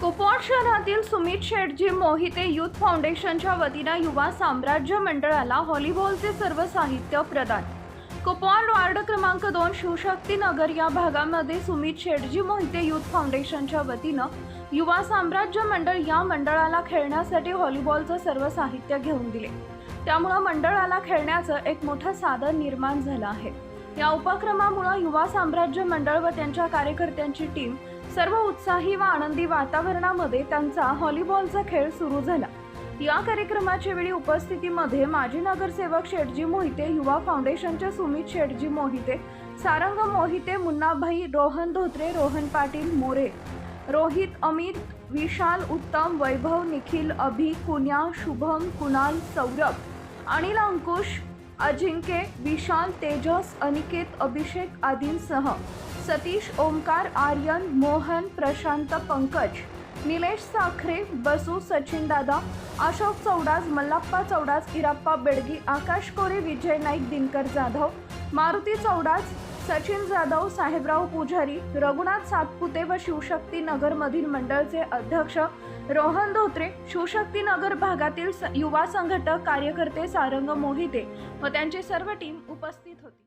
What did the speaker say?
कोपवाट शहरातील सुमित शेटजी मोहिते युथ फाउंडेशनच्या वतीनं युवा साम्राज्य मंडळाला व्हॉलीबॉलचे सर्व साहित्य प्रदान. कुपवाड वार्ड क्रमांक दोन शिवशक्ती नगर या भागामध्ये सुमित शेटजी मोहिते युथ फाउंडेशनच्या वतीनं युवा साम्राज्य मंडळ या मंडळाला खेळण्यासाठी व्हॉलीबॉलचं सर्व साहित्य घेऊन दिले. त्यामुळं मंडळाला खेळण्याचं एक मोठं साधन निर्माण झालं आहे. या उपक्रमामुळं युवा साम्राज्य मंडळ व त्यांच्या कार्यकर्त्यांची टीम सर्व उत्साही व आनंदी वातावरणामध्ये त्यांचा हॉलीबॉलचा खेळ सुरू झाला. या कार्यक्रमाच्या वेळी उपस्थितीमध्ये माजी नगरसेवक शेटजी मोहिते युवा फाउंडेशनचे सुमित शेटजी मोहिते सारंग मोहिते मुन्नाभाई रोहन धोत्रे रोहन पाटील मोरे रोहित अमित विशाल उत्तम वैभव निखिल अभि कुन्या शुभम कुणाल सौरभ अनिल अंकुश अजिंक्य विशाल तेजस अनिकेत अभिषेक आदींसह सतीश ओमकार आर्यन मोहन प्रशांत पंकज निलेश साखरे बसू सचिन दादा अशोक चौडास मल्लाप्पा चौडास इराप्पा बेडगी आकाश कोरे विजय नाईक दिनकर जाधव मारुती चौडास सचिन जाधव साहेबराव पुजारी रघुनाथ सातपुते व शिवशक्ती नगरमधील मंडळचे अध्यक्ष रोहन धोत्रे शिवशक्ती नगर भागातील स- युवा संघटक कार्यकर्ते सारंग मोहिते व त्यांची सर्व टीम उपस्थित होती.